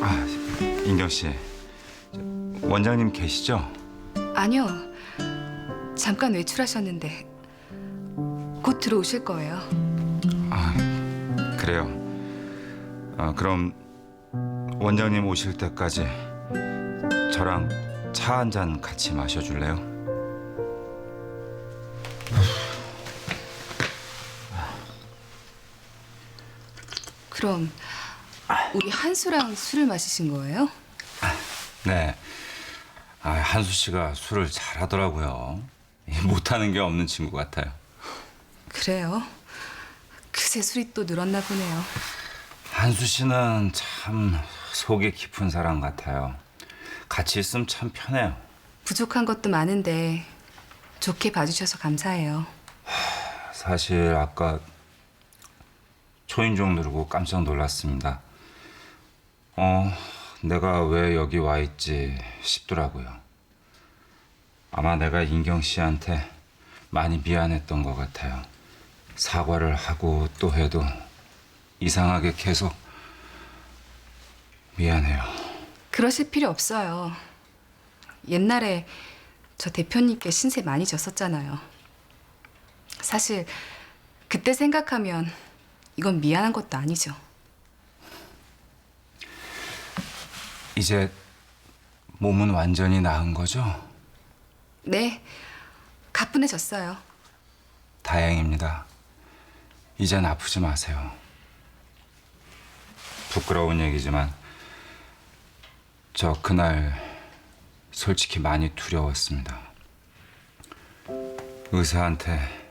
아, 인경 씨. 저, 원장님 계시죠? 아니요. 잠깐 외출하셨는데 곧 들어오실 거예요. 아, 그래요. 아, 그럼 원장님 오실 때까지 저랑 차 한 잔 같이 마셔 줄래요? 그럼 우리 한수랑 술을 마시신 거예요? 네. 아, 한수 씨가 술을 잘하더라고요. 못하는 게 없는 친구 같아요. 그래요. 그새 술이 또 늘었나 보네요. 한수 씨는 참 속이 깊은 사람 같아요. 같이 있으면 참 편해요. 부족한 것도 많은데 좋게 봐주셔서 감사해요. 사실 아까 초인종 누르고 깜짝 놀랐습니다. 어, 내가 왜 여기 와 있지 싶더라고요. 아마 내가 인경 씨한테 많이 미안했던 것 같아요. 사과를 하고 또 해도 이상하게 계속 미안해요. 그러실 필요 없어요. 옛날에 저 대표님께 신세 많이 졌었잖아요. 사실 그때 생각하면 이건 미안한 것도 아니죠. 이제 몸은 완전히 나은 거죠? 네, 가뿐해졌어요. 다행입니다. 이젠 아프지 마세요. 부끄러운 얘기지만 저 그날 솔직히 많이 두려웠습니다. 의사한테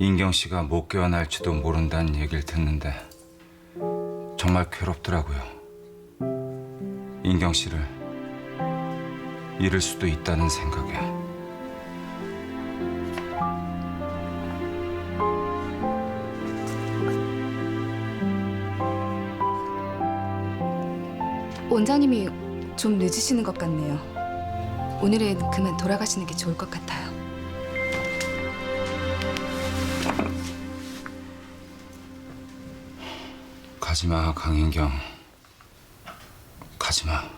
인경 씨가 못 깨어날지도 모른다는 얘기를 듣는데 정말 괴롭더라고요. 인경 씨를 잃을 수도 있다는 생각에. 원장님이 좀 늦으시는 것 같네요. 오늘은 그만 돌아가시는 게 좋을 것 같아요. 가지마 강인경. 가지마